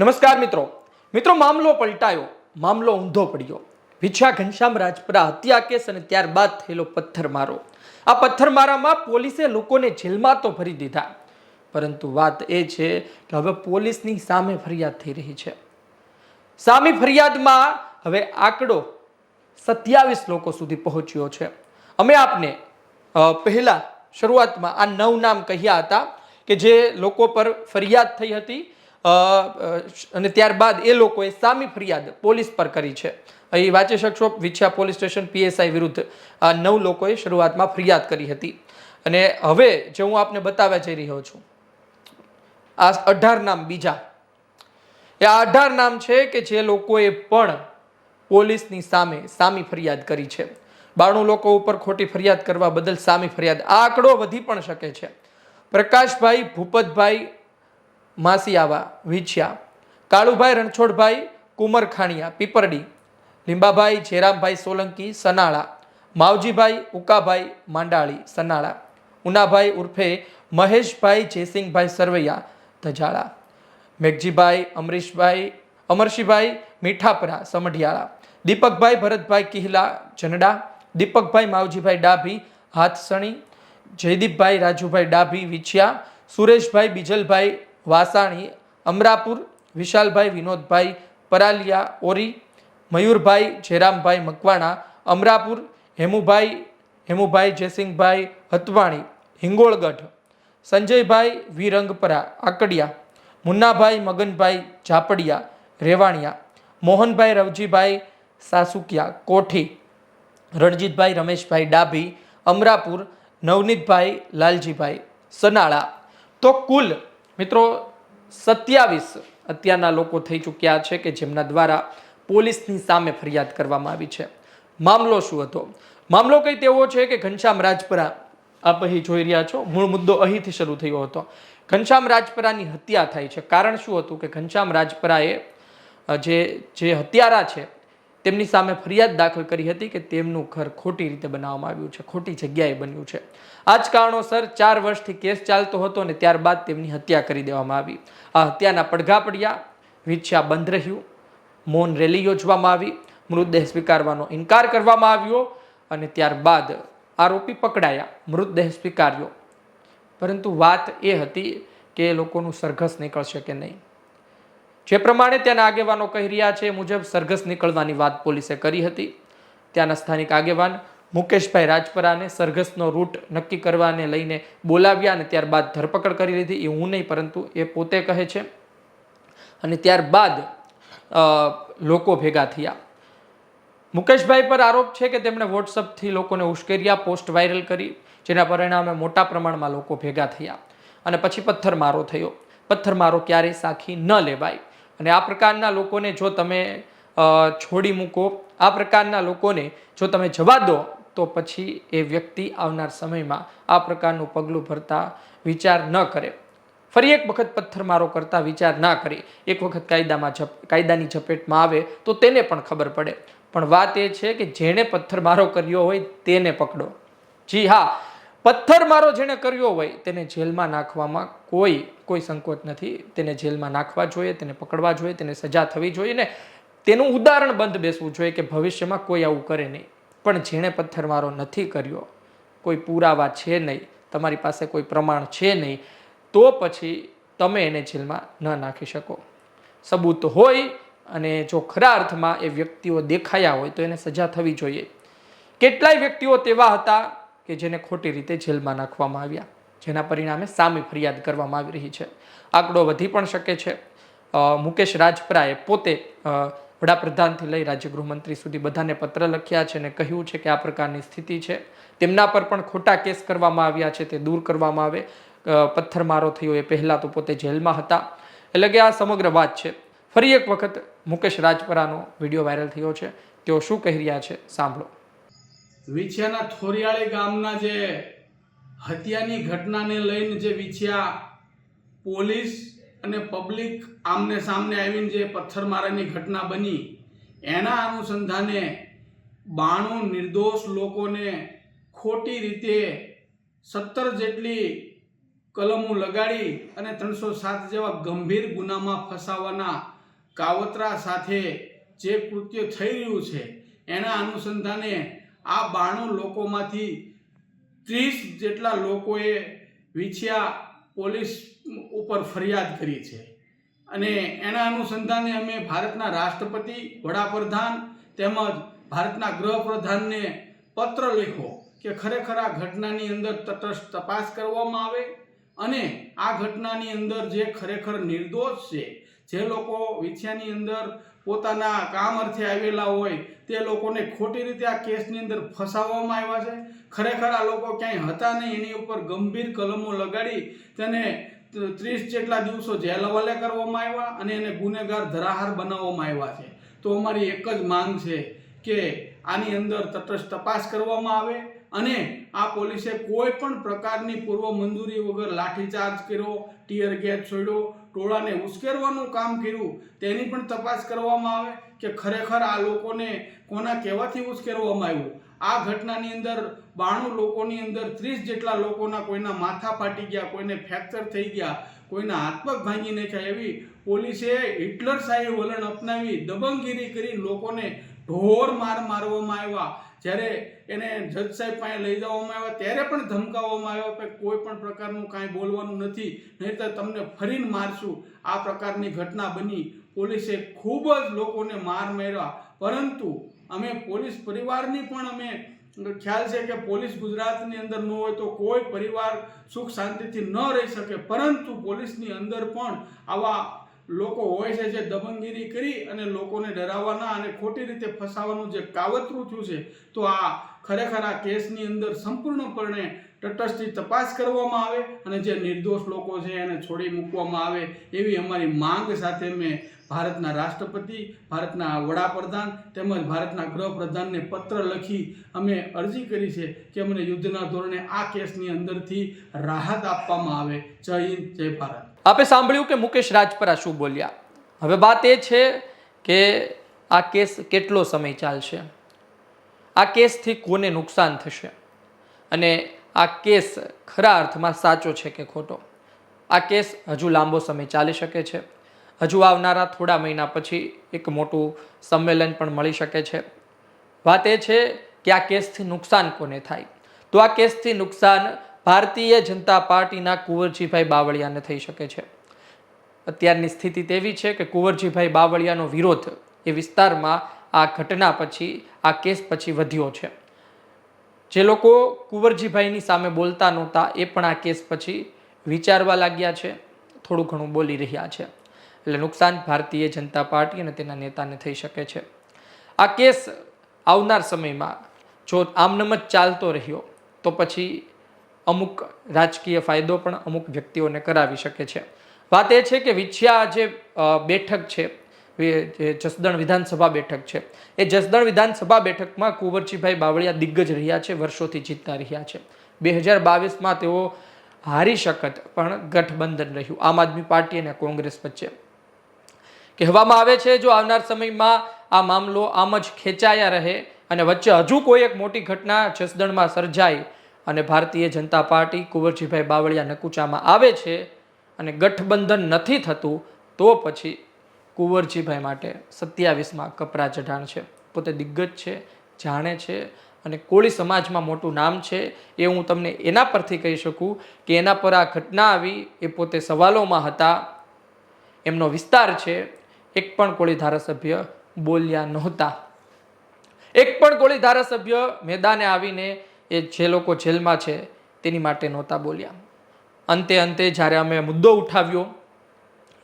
નમસ્કાર મિત્રો. મિત્રો, મામલો પલટાયો. મામલો ઊંધો પડ્યો. વિછા ઘનશ્યામ રાજપરા હત્યા કેસ અને ત્યારબાદ થયેલો પથ્થરમારો. આ પથ્થરમારામાં પોલીસે લોકોને જેલમાં તો ભરી દીધા. પરંતુ વાત એ છે કે હવે પોલીસની સામે ફરિયાદ થઈ રહી છે. સામી ફરિયાદમાં હવે આંકડો સત્યાવીસ લોકો સુધી પહોંચ્યો છે. અમે આપને પહેલાં શરૂઆતમાં આ નવ નામ કહ્યા હતા કે જે લોકો પર ફરિયાદ થઈ હતી અને ત્યારબાદ એ લોકોએ સામી ફરિયાદ પોલીસ પર કરી છે. અહીં વાંચી શકશો, વિછ્યા પોલીસ સ્ટેશન પીએસઆઈ વિરુદ્ધ આ નવ લોકોએ શરૂઆતમાં ફરિયાદ કરી હતી. અને હવે જે હું આપને બતાવવા જઈ રહ્યો છું, આ અઢાર નામ બીજા. એ આ અઢાર નામ છે કે જે લોકોએ પણ પોલીસની સામે સામી ફરિયાદ કરી છે. બાણું લોકો ઉપર ખોટી ફરિયાદ કરવા બદલ સામી ફરિયાદ. આ આંકડો વધી પણ શકે છે. પ્રકાશભાઈ, ભૂપતભાઈ માસિયાવા, વિછ્યા, કાળુભાઈ રણછોડભાઈ, કુમરખાણિયા, પીપરડી, લીંબાભાઈ જેરામભાઈ સોલંકી, સનાળા, માવજીભાઈ ઉકાભાઈ, માંડાળી, સનાળા, ઉનાભાઈ ઉર્ફે મહેશભાઈ જયસિંહભાઈ સરવૈયા, ધજાળા, મેઘજીભાઈ અમરીશભાઈ, અમરશીભાઈ મીઠાપરા, સમઢિયાળા, દીપકભાઈ ભરતભાઈ કિહલા, જનડા, દીપકભાઈ માવજીભાઈ ડાભી, હાથસણી, જયદીપભાઈ રાજુભાઈ ડાભી, વિછિયા, સુરેશભાઈ બીજલભાઈ વાસાણી, અમરાપુર, વિશાલભાઈ, વિનોદભાઈ, પરાલિયા, ઓરી, મયુરભાઈ જેરામભાઈ મકવાણા, અમરાપુર, હેમુભાઈ હેમુભાઈ જયસિંહભાઈ, હતવાણી, હિંગોળગઢ, સંજયભાઈ, વિરંગપરા, આકડિયા, મુન્નાભાઈ, મગનભાઈ, ઝાપડિયા, રેવાણિયા, મોહનભાઈ, રવજીભાઈ, સાસુકિયા, કોઠી, રણજીતભાઈ, રમેશભાઈ, ડાભી, અમરાપુર, નવનીતભાઈ, લાલજીભાઈ, સનાળા. તો કુલ મિત્રો, સત્યાવીસ અત્યારના લોકો થઈ ચૂક્યા છે કે જેમના દ્વારા પોલીસની સામે ફરિયાદ કરવામાં આવી છે. મામલો શું હતો? મામલો કંઈ તેવો છે કે ઘનશ્યામ રાજપરા આપ અહીં જોઈ રહ્યા છો. મૂળ મુદ્દો અહીંથી શરૂ થયો હતો. ઘનશ્યામ રાજપરાની હત્યા થાય છે. કારણ શું હતું કે ઘનશ્યામ રાજપરાએ જે જે હત્યારા છે તેમની સામે ફરિયાદ દાખલ કરી હતી કે તેમનું ઘર ખોટી રીતે બનાવવામાં આવ્યું છે, ખોટી જગ્યાએ બન્યું છે. આ જ કારણોસર ચાર વર્ષથી કેસ ચાલતો હતો અને ત્યારબાદ તેમની હત્યા કરી દેવામાં આવી. આ હત્યાના પડઘા પડ્યા, વિછ્યા બંધ રહ્યું, મૌન રેલી યોજવામાં આવી, મૃતદેહ સ્વીકારવાનો ઇનકાર કરવામાં આવ્યો અને ત્યારબાદ આરોપી પકડાયા, મૃતદેહ સ્વીકાર્યો. પરંતુ વાત એ હતી કે એ લોકોનું સરઘસ નીકળશે કે નહીં. જે પ્રમાણે ત્યાંના આગેવાનો કહી રહ્યા છે મુજબ સરઘસ નીકળવાની વાત પોલીસે કરી હતી. ત્યાંના સ્થાનિક આગેવાન મુકેશભાઈ રાજપરાને સરઘસનો રૂટ નક્કી કરવાને લઈને બોલાવ્યા અને ત્યારબાદ ધરપકડ કરી લીધી. એ હું નહીં, પરંતુ એ પોતે કહે છે. અને ત્યારબાદ લોકો ભેગા થયા. મુકેશભાઈ પર આરોપ છે કે તેમણે વોટ્સઅપથી લોકોને ઉશ્કેર્યા, પોસ્ટ વાયરલ કરી, જેના પરિણામે મોટા પ્રમાણમાં લોકો ભેગા થયા. અને પછી પથ્થરમારો થયો. પથ્થરમારો ક્યારેય સાખી ન લેવાય. અને આ પ્રકારના લોકોને જો તમે છોડી મૂકો, આ પ્રકારના લોકોને જો તમે જવા દો, તો પછી એ વ્યક્તિ આવનાર સમયમાં આ પ્રકારનું પગલું ભરતા વિચાર ન કરે. ફરી એક વખત પથ્થરમારો કરતા વિચાર ના કરે. એક વખત કાયદામાં જપ, કાયદાની ઝપેટમાં આવે, તો તેને પણ ખબર પડે. પણ વાત એ છે કે જેણે પથ્થરમારો કર્યો હોય તેને પકડો. જી હા પથ્થરમારો જેણે કર્યો હોય તેને જેલમાં નાખવામાં કોઈ કોઈ સંકોચ નથી. તેને જેલમાં નાખવા જોઈએ, તેને પકડવા જોઈએ, તેને સજા થવી જોઈએ ને તેનું ઉદાહરણ બંધ બેસવું જોઈએ કે ભવિષ્યમાં કોઈ આવું કરે નહીં. પણ જેણે પથ્થરમારો નથી કર્યો, કોઈ પુરાવા છે નહીં, તમારી પાસે કોઈ પ્રમાણ છે નહીં, તો પછી તમે એને જેલમાં ન નાખી શકો. સબૂત હોય અને જો ખરા અર્થમાં એ વ્યક્તિઓ દેખાયા હોય તો એને સજા થવી જોઈએ. કેટલાય વ્યક્તિઓ તેવા હતા કે જેને ખોટી રીતે જેલમાં નાખવામાં આવ્યા. જેના પરિણામે સામે ફરિયાદ કરવામાં આવી રહી છે. આંકડો વધી પણ શકે છે. મુકેશ રાજપરાએ પોતે વડાપ્રધાનથી લઈ રાજ્ય ગૃહમંત્રી સુધી બધાને પત્ર લખ્યા છે અને કહ્યું છે કે આ પ્રકારની સ્થિતિ છે. તેમના પર પણ ખોટા કેસ કરવામાં આવ્યા છે, તે દૂર કરવામાં આવે. પથ્થરમારો થયો એ પહેલાં તો પોતે જેલમાં હતા. એટલે કે આ સમગ્ર વાત છે. ફરી એક વખત મુકેશ રાજપરાનો વીડિયો વાયરલ થયો છે. તેઓ શું કહી રહ્યા છે? સાંભળો. વિછિયાના થોરિયાળી ગામના જે હત્યાની ઘટનાને લઈને જે વિછિયા પોલીસ અને પબ્લિક આમને સામને આવીને જે પથ્થરમારાની ઘટના બની, એના અનુસંધાને બાણું નિર્દોષ લોકોને ખોટી રીતે સત્તર જેટલી કલમો લગાડી અને ત્રણસો સાત જેવા ગંભીર ગુનામાં ફસાવાના કાવતરા સાથે જે કૃત્ય થઈ રહ્યું છે, એના અનુસંધાને આ બાણું લોકોમાંથી ત્રીસ જેટલા લોકોએ વિછિયા પોલીસ ઉપર ફરિયાદ કરી છે. અને એના અનુસંધાને અમે ભારતના રાષ્ટ્રપતિ, વડાપ્રધાન તેમજ ભારતના ગૃહપ્રધાનને પત્ર લખ્યો કે ખરેખર આ ઘટનાની અંદર તટસ્થ તપાસ કરવામાં આવે અને આ ઘટનાની અંદર જે ખરેખર નિર્દોષ છે જે લોકો વિછિયાની અંદર પોતાના કામ અર્થે આવેલા હોય, તે લોકોને ખોટી રીતે આ કેસની અંદર ફસાવવામાં આવ્યા છે. ખરેખર આ લોકો ક્યાંય હતા નહીં, એની ઉપર ગંભીર કલમો લગાડી તેને ત્રીસ જેટલા દિવસો જેલ હવાલે કરવામાં આવ્યા અને એને ગુનેગાર ધરાહાર બનાવવામાં આવ્યા છે. તો અમારી એક જ માંગ છે કે આની અંદર તટસ્થ તપાસ કરવામાં આવે અને આ પોલીસે કોઈ પણ પ્રકારની પૂર્વ મંજૂરી વગર લાઠીચાર્જ કર્યો, ટીયર ગેસ છોડ્યો ટોળાને ઉશ્કેરવાનું કામ કર્યું, તેની પણ તપાસ કરવામાં આવે કે ખરેખર આ લોકોને કોના કહેવાથી ઉશ્કેરવામાં આવ્યું? આ ઘટનાની અંદર બાણું લોકોની અંદર ત્રીસ જેટલા લોકોના કોઈના માથા ફાટી ગયા, કોઈને ફ્રેક્ચર થઈ ગયા, કોઈના હાથ પગ ભાંગી નાખ્યા એવી પોલીસે હિટલર શાહી વલણ અપનાવી દબંગગીરી કરી લોકોને ઢોર માર મારવામાં આવ્યા. જ્યારે એને જજ સાહેબ પાસે લઈ જવામાં આવ્યા, ત્યારે પણ ધમકાવવામાં આવ્યો કે કોઈ પણ પ્રકારનું કાંઈ બોલવાનું નથી, નહીંતર તમને ફરીને મારશું. આ પ્રકારની ઘટના બની. પોલીસે ખૂબ જ લોકોને માર માર્યા. પરંતુ અમે પોલીસ પરિવારની પણ અમે ખ્યાલ છે કે પોલીસ ગુજરાતની અંદર ન હોય તો કોઈ પરિવાર સુખ શાંતિથી ન રહી શકે. પરંતુ પોલીસની અંદર પણ આવા લોકો હોય છે જે દબંગગીરી કરી અને લોકોને ડરાવવાના અને ખોટી રીતે ફસાવાનું જે કાવતરું થયું છે, તો આ ખરેખર આ કેસની અંદર સંપૂર્ણપણે તટસ્થથી તપાસ કરવામાં આવે અને જે નિર્દોષ લોકો છે એને છોડી મૂકવામાં આવે એવી અમારી માંગ સાથે મેં ભારતના રાષ્ટ્રપતિ, ભારતના વડાપ્રધાન તેમજ ભારતના ગૃહપ્રધાનને પત્ર લખી અમે અરજી કરી છે કે અમને યુદ્ધના ધોરણે આ કેસની અંદરથી રાહત આપવામાં આવે. જય હિન્દ, જય ભારત. આપે સાંભળ્યું કે મુકેશ રાજપરા શું બોલ્યા? હવે વાત એ છે કે આ કેસ કેટલો સમય ચાલશે? આ કેસથી કોને નુકસાન થશે? અને આ કેસ ખરા અર્થમાં સાચો છે કે ખોટો? આ કેસ હજુ લાંબો સમય ચાલી શકે છે. હજુ આવનારા થોડા મહિના પછી એક મોટું સંમેલન પણ મળી શકે છે. વાત એ છે કે આ કેસથી નુકસાન કોને થાય? તો આ કેસથી નુકસાન ભારતીય જનતા પાર્ટીના કુંવરજીભાઈ બાવળિયાને થઈ શકે છે. અત્યારની સ્થિતિ તેવી છે કે કુંવરજીભાઈ બાવળિયાનો વિરોધ એ વિસ્તારમાં આ ઘટના પછી, આ કેસ પછી વધ્યો છે. જે લોકો કુંવરજીભાઈની સામે બોલતા નહોતા, એ પણ આ કેસ પછી વિચારવા લાગ્યા છે, થોડું ઘણું બોલી રહ્યા છે. એટલે નુકસાન ભારતીય જનતા પાર્ટી અને તેના નેતાને થઈ શકે છે. આ કેસ આવનાર સમયમાં જો આમનમ જ ચાલતો રહ્યો, તો પછી અમુક રાજકીય ફાયદો પણ અમુક વ્યક્તિઓને કરાવી શકે છે. વાત એ છે કે વિછિયા જે બેઠક છે જે જસદણ વિધાનસભા બેઠક છે, એ જસદણ વિધાનસભા બેઠકમાં કુંવરજીભાઈ બાવળિયા દિગ્ગજ રહ્યા છે, વર્ષોથી જીતતા રહ્યા છે. બે હજાર બાવીસમાં તેઓ હારી શકત, પણ ગઠબંધન રહ્યું. આમ આદમી પાર્ટી અને કોંગ્રેસ વચ્ચે. કહેવામાં આવે છે, જો આવનાર સમયમાં આ મામલો આમ જ ખેંચાયા રહે અને વચ્ચે હજુ કોઈ એક મોટી ઘટના જસદણમાં સર્જાય અને ભારતીય જનતા પાર્ટી કુંવરજીભાઈ બાવળિયા નકુચામાં આવે છે અને ગઠબંધન નથી થતું, તો પછી કુંવરજીભાઈ માટે સત્યાવીસમાં કપરા ચઢાણ છે. પોતે દિગ્ગજ છે, જાણે છે અને કોળી સમાજમાં મોટું નામ છે એ હું તમને એના પરથી કહી શકું કે એના પર આ ઘટના આવી, એ પોતે સવાલોમાં હતા. એમનો વિસ્તાર છે, એક પણ કોળી ધારાસભ્ય બોલ્યા નહોતા. એક પણ કોળી ધારાસભ્ય મેદાને આવીને એ જે લોકો જેલમાં છે, તેની માટે નહોતા બોલ્યા. અંતે અંતે જ્યારે અમે મુદ્દો ઉઠાવ્યો,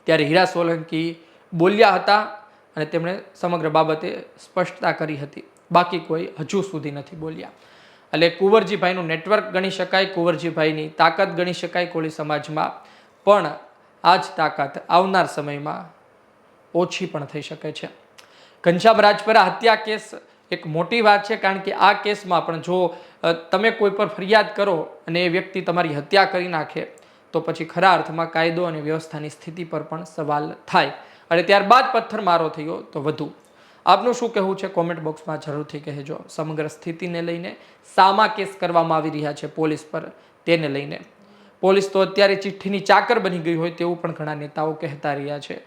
ત્યારે હીરા સોલંકી બોલ્યા હતા અને તેમણે સમગ્ર બાબતે સ્પષ્ટતા કરી હતી. બાકી કોઈ હજુ સુધી નથી બોલ્યા. એટલે કુંવરજીભાઈનું નેટવર્ક ગણી શકાય, કુંવરજીભાઈની તાકાત ગણી શકાય કોળી સમાજમાં, પણ આ જ તાકાત આવનાર સમયમાં ઓછી પણ થઈ શકે છે. ઘનશ્યામ રાજપરા હત્યા કેસ એક મોટી વાત છે, કારણ કે આ કેસમાં પણ જો તમે કોઈ પર ફરિયાદ કરો અને એ વ્યક્તિ તમારી હત્યા કરી નાખે, તો પછી ખરા અર્થમાં કાયદો અને વ્યવસ્થાની સ્થિતિ પર પણ સવાલ થાય. અને ત્યારબાદ પથ્થરમારો થયો, તો વધુ. આપનું શું કહેવું છે? કોમેન્ટ બોક્સમાં જરૂરથી કહેજો. સમગ્ર સ્થિતિને લઈને સામા કેસ કરવામાં આવી રહ્યા છે પોલીસ પર, તેને લઈને. પોલીસ તો અત્યારે ચિઠ્ઠીની ચાકર બની ગઈ હોય તેવું પણ ઘણા નેતાઓ કહેતા રહ્યા છે.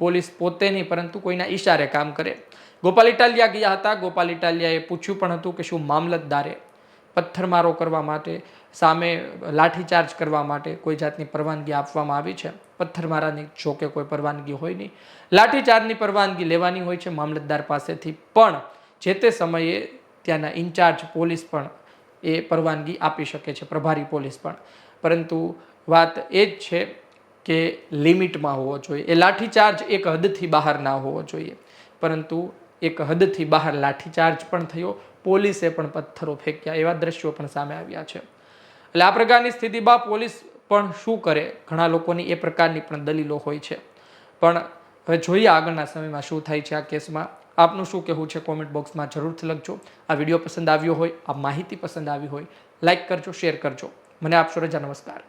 પોલીસ પોતે નહીં, પરંતુ કોઈના ઈશારે કામ કરે. ગોપાલ ઇટાલિયા ગયા હતા. ગોપાલ ઇટાલિયાએ પૂછ્યું પણ હતું કે શું મામલતદારે પથ્થરમારો કરવા માટે, સામે લાઠીચાર્જ કરવા માટે કોઈ જાતની પરવાનગી આપવામાં આવી છે? પથ્થરમારાની જોકે કોઈ પરવાનગી હોય નહીં. લાઠીચાર્જની પરવાનગી લેવાની હોય છે મામલતદાર પાસેથી, પણ જે તે સમયે ત્યાંના ઇન્ચાર્જ પોલીસ પણ એ પરવાનગી આપી શકે છે, પ્રભારી પોલીસ પણ. પરંતુ વાત એ જ છે કે લિમિટમાં હોવો જોઈએ. એ લાઠીચાર્જ એક હદથી બહાર ના હોવો જોઈએ. પરંતુ એક હદથી બહાર લાઠીચાર્જ પણ થયો. પોલીસે પણ પથ્થરો ફેંક્યા. એવા દ્રશ્યો પણ સામે આવ્યા છે. એટલે આ પ્રકારની સ્થિતિમાં પોલીસ પણ શું કરે? ઘણા લોકોની એ પ્રકારની પણ દલીલો હોય છે. પણ હવે જોઈએ આગળના સમયમાં શું થાય છે આ કેસમાં. આપનું શું કહેવું છે કોમેન્ટ બોક્સમાં જરૂરથી લખજો. આ વીડિયો પસંદ આવ્યો હોય, આ માહિતી પસંદ આવી હોય લાઇક કરજો, શેર કરજો. મને આપશો રજા. નમસ્કાર.